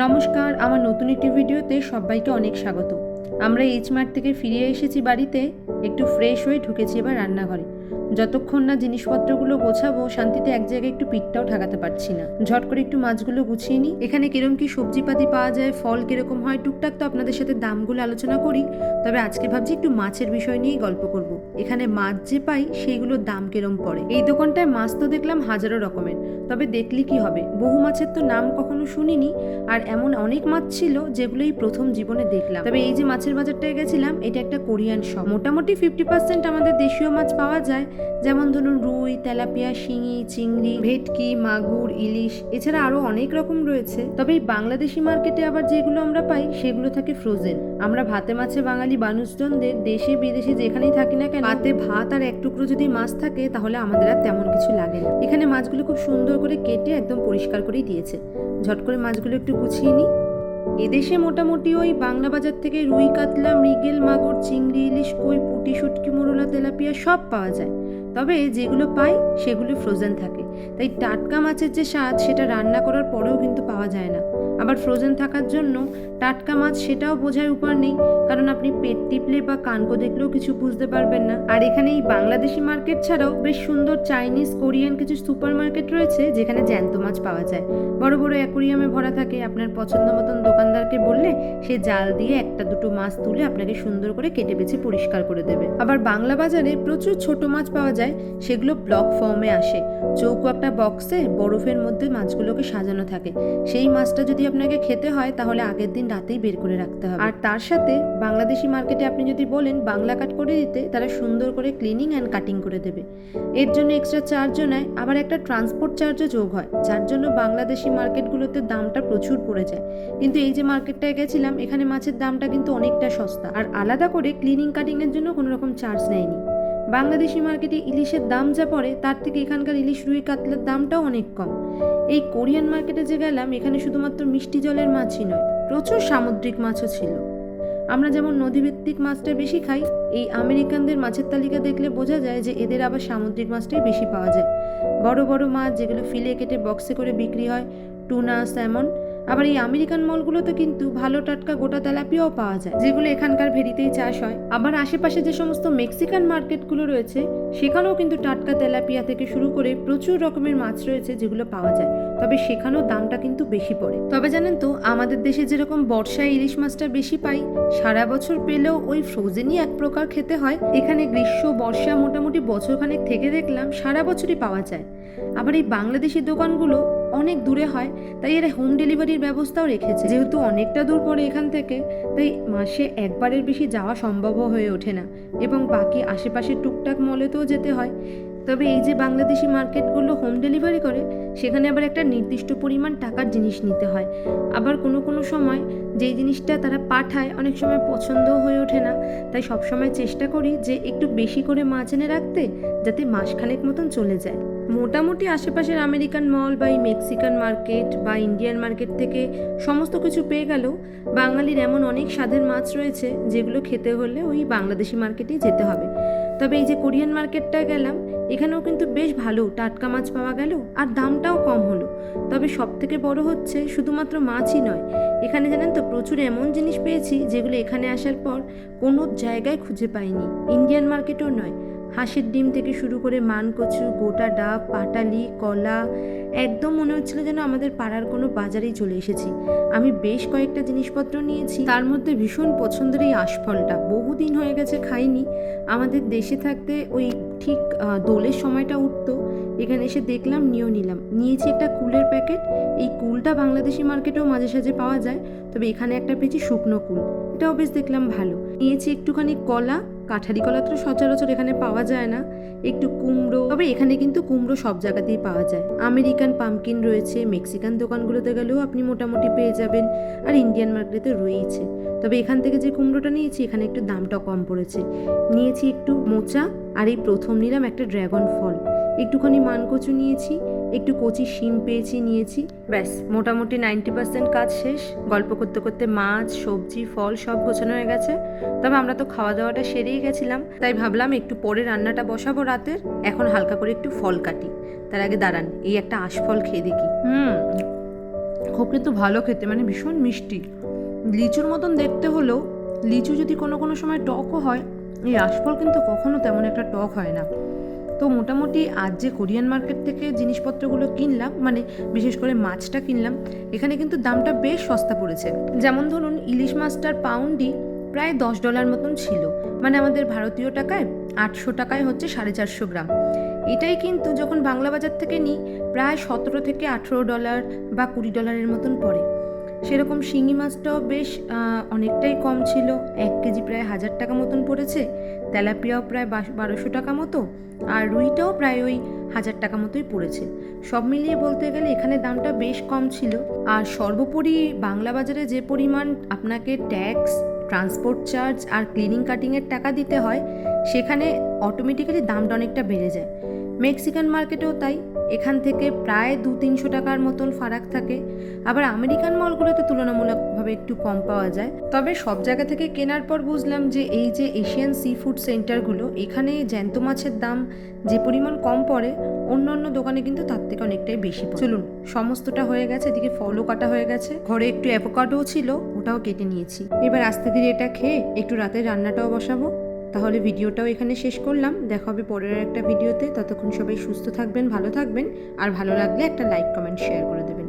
নমস্কার, আমার নতুন একটি ভিডিওতে সবাইকে অনেক স্বাগত। আমরা এইচ মার্ট থেকে ফিরে এসেছি বাড়িতে, একটু ফ্রেশ হয়ে ঢুকেছি এবার রান্নাঘরে। যতক্ষণ না জিনিসপত্রগুলো গোছাবো, শান্তিতে এক জায়গায় একটু পিঠটাও ঠাকাতে পারছি না। ঝট করে একটু মাছগুলো গুছিয়ে নিই। এখানে কিরম কি সবজিপাতি পাওয়া যায়, ফল কীরকম হয়, টুকটাক তো আপনাদের সাথে দামগুলো আলোচনা করি, তবে আজকে ভাবছি একটু মাছের বিষয় নিয়েই গল্প করব। এখানে মাছ যে পাই, সেইগুলোর দাম কিরম পড়ে? এই দোকানটায় মাছ তো দেখলাম হাজারো রকমের। তবে দেখলি কি হবে? বহু মাছের তো নাম কখনো শুনিনি, আর এমন অনেক মাছ ছিল যেগুলো এই প্রথম জীবনে দেখলাম। তবে এই যে মাছের বাজারটায় গেছিলাম, এটা একটা কোরিয়ান শপ। মোটামুটি ফিফটি পার্সেন্ট আমাদের দেশীয় মাছ পাওয়া যায়। যেমন ধরুন রুই, তেলাপিয়া, শিঙি, চিংড়ি, ভেটকি, মাগুর, ইলিশ, এছাড়া আরও অনেক রকম রয়েছে। তবে এই বাংলাদেশি মার্কেটে আবার যেগুলো আমরা পাই, সেগুলো থাকে ফ্রোজেন আমরা ভাতে মাছে বাঙালি মানুষজনদের দেশে বিদেশে যেখানেই থাকি না কেন ভাতে ভাত আর এক টুকরো যদি মাছ থাকে, তাহলে আমাদের আর তেমন কিছু লাগে না। এখানে মাছগুলো খুব সুন্দর করে কেটে একদম পরিষ্কার করেই দিয়েছে। ঝট করে মাছগুলো একটু গুছিয়ে নিই। এদেশে মোটামুটি ওই বাংলা বাজার থেকে রুই, কাতলা, মৃগেল, মাগুর, চিংড়ি, ইলিশ, কই, পুটি, শুটকি, মোরলা, তেলাপিয়া সব পাওয়া যায়। তবে যেগুলো পাই, সেগুলো ফ্রোজেন থাকে। তাই টাটকা মাছের যে স্বাদ, সেটা রান্না করার পরেও কিন্তু পাওয়া যায় না। আবার ফ্রোজেন থাকার জন্য টাটকা মাছ সেটাও বোঝার উপায় নেই, কারণ আপনি পেট টিপলে বা কানকো দেখলেও কিছু বুঝতে পারবেন না। আর এখানে এই বাংলাদেশি মার্কেট ছাড়াও বেশ সুন্দর চাইনিজ কোরিয়ান কিছু সুপার মার্কেট রয়েছে, যেখানে জ্যান্ত মাছ পাওয়া যায়। বড় বড় অ্যাকোরিয়ামে ভরা থাকে, আপনার পছন্দ মতন দোকানদারকে বললে সে জাল দিয়ে একটা দুটো মাছ তুলে আপনাকে সুন্দর করে কেটে বেছে পরিষ্কার করে দেবে। আবার বাংলা বাজারে প্রচুর ছোট মাছ পাওয়া যায়, সেগুলো ব্লক ফর্মে আসে। চৌকো একটা বক্সে বরফের মধ্যে মাছগুলোকে সাজানো থাকে। সেই মাছটা যদি আপনাকে খেতে হয়, তাহলে আগের দিন রাতেই বের করে রাখতে হবে। আর তার সাথে বাংলাদেশি মার্কেটে আপনি যদি বলেন বাংলা কাট করে দিতে, তারা সুন্দর করে ক্লিনিং অ্যান্ড কাটিং করে দেবে। এর জন্য এক্সট্রা চার্জও নেয়। আবার একটা ট্রান্সপোর্ট চার্জও যোগ হয়, যার জন্য বাংলাদেশি মার্কেটগুলোতে দামটা প্রচুর পড়ে যায়। কিন্তু এই যে মার্কেটটায় গেছিলাম, এখানে মাছের দামটা কিন্তু অনেকটা সস্তা। আর আলাদা করে ক্লিনিং কাটিংয়ের জন্য কোনো রকম চার্জ নেয়নি। বাংলাদেশি মার্কেটে ইলিশের দাম যা পড়ে, তার থেকে এখানকার ইলিশ রুই কাতলার দামটাও অনেক কম। এই কোরিয়ান মার্কেটে যে গেলাম, এখানে শুধুমাত্র মিষ্টি জলের মাছই নয়, প্রচুর সামুদ্রিক মাছও ছিল। আমরা যেমন নদীভিত্তিক মাছটা বেশি খাই, এই আমেরিকানদের মাছের তালিকা দেখলে বোঝা যায় যে এদের আবার সামুদ্রিক মাছটাই বেশি পাওয়া যায়। বড় বড় মাছ যেগুলো ফিলে কেটে বক্সে করে বিক্রি হয়, টুনা, স্যামন আবার এই আমেরিকান মলগুলোতে কিন্তু ভালো টাটকা গোটা তেলাপিয়াও পাওয়া যায়, যেগুলো এখানকার ভেরিতেই চাষ হয়। আবার আশেপাশে যে সমস্ত মেক্সিকান মার্কেটগুলো রয়েছে, সেখানেও কিন্তু টাটকা তেলাপিয়া থেকে শুরু করে প্রচুর রকমের মাছ রয়েছে যেগুলো পাওয়া যায়। তবে সেখানেও দামটা কিন্তু বেশি পড়ে। তবে জানেন তো, আমাদের দেশে যেরকম বর্ষায় ইলিশ মাছটা বেশি পাই, সারা বছর পেলেও ওই ফ্রোজেনই এক প্রকার খেতে হয়। এখানে গ্রীষ্ম, বর্ষা মোটামুটি বছরখানেক থেকে দেখলাম সারা বছরই পাওয়া যায়। আবার এই বাংলাদেশি দোকানগুলো অনেক দূরে হয়, তাই এরা হোম ডেলিভারির ব্যবস্থাও রেখেছে। যেহেতু অনেকটা দূর পড়ে এখান থেকে, তাই মাসে একবারের বেশি যাওয়া সম্ভবও হয়ে ওঠে না। এবং বাকি আশেপাশের টুকটাক মলেতেও যেতে হয়। তবে এই যে বাংলাদেশি মার্কেটগুলো হোম ডেলিভারি করে, সেখানে আবার একটা নির্দিষ্ট পরিমাণ টাকার জিনিস নিতে হয়। আবার কোনো কোনো সময় যেই জিনিসটা তারা পাঠায়, অনেক সময় পছন্দও হয়ে ওঠে না। তাই সবসময় চেষ্টা করি যে একটু বেশি করে মাছ এনে রাখতে, যাতে মাসখানেক মতন চলে যায়। মোটামুটি আশেপাশের আমেরিকান মল বা মেক্সিকান মার্কেট বা ইন্ডিয়ান মার্কেট থেকে সমস্ত কিছু পেয়ে গেলেও বাঙালির এমন অনেক স্বাদের মাছ রয়েছে যেগুলো খেতে হলে ওই বাংলাদেশি মার্কেটেই যেতে হবে। তবে এই যে কোরিয়ান মার্কেটটায় গেলাম, এখানেও কিন্তু বেশ ভালো টাটকা মাছ পাওয়া গেল আর দামটাও কম হলো। তবে সব থেকে বড় হচ্ছে শুধুমাত্র মাছই নয়। এখানে জানেন তো প্রচুর এমন জিনিস পেয়েছি যেগুলো এখানে আসার পর কোনো জায়গায় খুঁজে পাইনি। ইন্ডিয়ান মার্কেটও নয়। হাঁসের ডিম থেকে শুরু করে মানকচু, গোটা ডাব, পাটালি, কলা, একদম মনে হচ্ছিল যেন আমাদের পাড়ার কোনো বাজারেই চলে এসেছি। আমি বেশ কয়েকটা জিনিসপত্র নিয়েছি। তার মধ্যে ভীষণ পছন্দের এই আশফলটা। বহুদিন হয়ে গেছে খাইনি। আমাদের দেশে থাকতে ওই ঠিক দোলের সময়টা উঠতো। এখানে এসে দেখলাম, নিয়েও নিলাম। নিয়েছি একটা কুলের প্যাকেট। এই কুলটা বাংলাদেশি মার্কেটেও মাঝে সাঝে পাওয়া যায়। তবে এখানে একটা পেয়েছি শুকনো কুল। এটাও বেশ দেখলাম ভালো। নিয়েছি একটুখানি কলা কাঠারি কলা তো সচরাচর এখানে পাওয়া যায় না। একটু কুমড়ো, তবে এখানে কিন্তু কুমড়ো সব জায়গাতেই পাওয়া যায়। আমেরিকান পামকিন রয়েছে, মেক্সিকান দোকানগুলোতে গেলেও আপনি মোটামুটি পেয়ে যাবেন, আর ইন্ডিয়ান মার্কেটে রয়েছে তবে এখান থেকে যে কুমড়োটা নিয়েছি, এখানে একটু দামটা কম পড়েছে। নিয়েছি একটু মোচা, আর এই প্রথম নিলাম একটা ড্রাগন ফল। একটুখানি মানকচু নিয়েছি একটু কচি শিম পেয়েছি, নিয়েছি। ব্যাস, মোটামুটি নাইনটি পার্সেন্ট কাজ শেষ। গল্প করতে করতে মাছ, সবজি, ফল সব গোছানো হয়ে গেছে। তবে আমরা তো খাওয়া দাওয়াটা সেরেই গেছিলাম। তাই ভাবলাম একটু পরে রান্নাটা বসাবো রাতের। এখন হালকা করে একটু ফল কাটি। তার আগে দাঁড়ান, এই একটা আশফল খেয়ে দেখি। হুম, খুব কিন্তু ভালো খেতে মানে ভীষণ মিষ্টি। লিচুর মতন দেখতে হলেও লিচু যদি কোনো কোনো সময় টকও হয়, এই আশফল কিন্তু কখনো তেমন একটা টক হয় না। তো মোটামুটি আজ যে কোরিয়ান মার্কেট থেকে জিনিসপত্রগুলো কিনলাম মানে বিশেষ করে মাছটা কিনলাম, এখানে কিন্তু দামটা বেশ সস্তা পড়েছে। যেমন ধরুন, ইলিশ মাছটার পাউন্ডই প্রায় দশ ডলার মতন ছিল। মানে আমাদের ভারতীয় টাকায় আটশো টাকায় হচ্ছে সাড়ে চারশো গ্রাম। এটাই কিন্তু যখন বাংলা বাজার থেকে নিই, প্রায় সতেরো থেকে আঠেরো ডলার বা কুড়ি ডলারের মতন পড়ে। সেরকম শিঙি মাছটাও বেশ অনেকটাই কম ছিল। এক কেজি প্রায় হাজার টাকা মতন পড়েছে। তেলাপিয়াও প্রায় বারোশো টাকা মতো। আর রুইটাও প্রায় ওই হাজার টাকা মতোই পড়েছে। সব মিলিয়ে বলতে গেলে এখানে দামটা বেশ কম ছিল। আর সর্বোপরি বাংলা বাজারে যে পরিমাণ আপনাকে ট্যাক্স, ট্রান্সপোর্ট চার্জ আর ক্লিনিং কাটিংয়ের টাকা দিতে হয়, সেখানে অটোমেটিক্যালি দামটা অনেকটা বেড়ে যায়। মেক্সিকান মার্কেটেও তাই। এখান থেকে প্রায় দু তিনশো টাকার মতন ফারাক থাকে। আবার আমেরিকান মলগুলোতে তুলনামূলকভাবে একটু কম পাওয়া যায়। তবে সব জায়গা থেকে কেনার পর বুঝলাম যে এই যে এশিয়ান সি ফুড সেন্টারগুলো, এখানে জ্যান্ত মাছের দাম যে পরিমাণ কম পড়ে অন্য অন্য দোকানে কিন্তু তার থেকে অনেকটাই বেশি। চলুন, সমস্তটা হয়ে গেছে, এদিকে ফলও কাটা হয়ে গেছে। ঘরে একটু অ্যাভোকাডোও ছিল, ওটাও কেটে নিয়েছি। এবার আস্তে ধীরে এটা খেয়ে একটু রাতে রান্নাটাও বসাবো। তাহলে ভিডিওটাও এখানে শেষ করলাম। দেখা হবে পরের একটা ভিডিওতে। ততক্ষণ সবাই সুস্থ থাকবেন, ভালো থাকবেন। আর ভালো লাগলে একটা লাইক কমেন্ট শেয়ার করে দেবেন।